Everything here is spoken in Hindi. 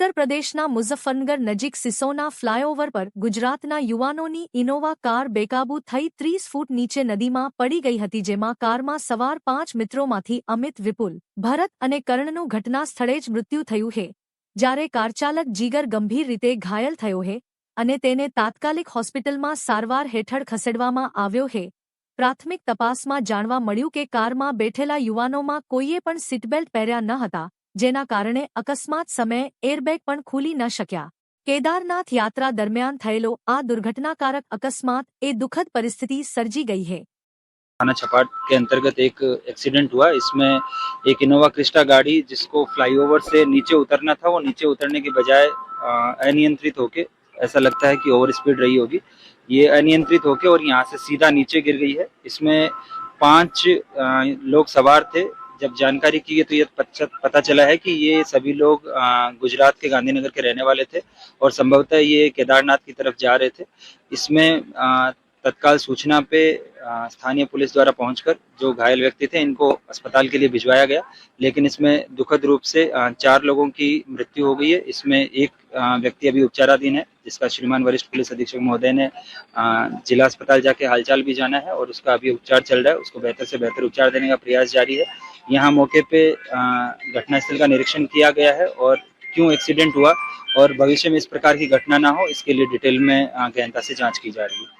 ઉત્તર પ્રદેશના મુઝફ્ફરનગર નજીક સિસોના ફ્લાયઓવર પર ગુજરાતના યુવાનોની ઇનોવા કાર બેકાબૂ થઈ ત્રીસ ફૂટ નીચે નદીમાં પડી ગઈ હતી, જેમાં કારમાં સવાર પાંચ મિત્રોમાંથી અમિત વિપુલ, ભરત અને કર્ણનું ઘટના સ્થળે જ મૃત્યુ થયું છે જ્યારે કારચાલક જીગર ગંભીર રીતે ઘાયલ થયો છે અને તેને તાત્કાલિક હોસ્પિટલમાં સારવાર હેઠળ ખસેડવામાં આવ્યો છે પ્રાથમિક તપાસમાં જાણવા મળ્યું કે કારમાં બેઠેલા યુવાનોમાં કોઈએ પણ સીટબેલ્ટ પહેર્યા ન હતા. જેના કારણે અકસ્માત સમયે એરબેગ પણ ખુલી ન શક્યા કેદારનાથ યાત્રા દરમિયાન થયેલો આ દુર્ઘટનાકારક અકસ્માત એ દુઃખદ પરિસ્થિતિ સર્જી ગઈ है थाना छपाट के अंतर्गत एक एक्सीडेंट हुआ इसमें एक इनोवा क्रिस्टा गाड़ी जिसको फ्लाईओवर से नीचे उतरना था वो नीचे उतरने के बजाय अनियंत्रित होके ऐसा लगता है कि ओवर स्पीड रही होगी ये अनियंत्रित होके और यहाँ से सीधा नीचे गिर गई है इसमें पांच लोग सवार थे जब जानकारी की गई तो ये पता चला है कि ये सभी लोग गुजरात के गांधीनगर के रहने वाले थे और संभवतः ये केदारनाथ की तरफ़ जा रहे थे। इसमें तत्काल सूचना पे स्थानीय पुलिस द्वारा पहुंचकर जो घायल व्यक्ति थे इनको अस्पताल के लिए भिजवाया गया। लेकिन इसमें दुखद रूप से चार लोगों की मृत्यु हो गई है। इसमें एक व्यक्ति अभी उपचाराधीन है, जिसका श्रीमान वरिष्ठ पुलिस अधीक्षक महोदय ने जिला अस्पताल जाके हालचाल भी जाना है और उसका अभी उपचार चल रहा है, उसको बेहतर से बेहतर उपचार देने का प्रयास जारी है। यहाँ मौके पे घटनास्थल का निरीक्षण किया गया है और क्यों एक्सीडेंट हुआ और भविष्य में इस प्रकार की घटना ना हो, इसके लिए डिटेल में गहनता से जाँच की जा रही है।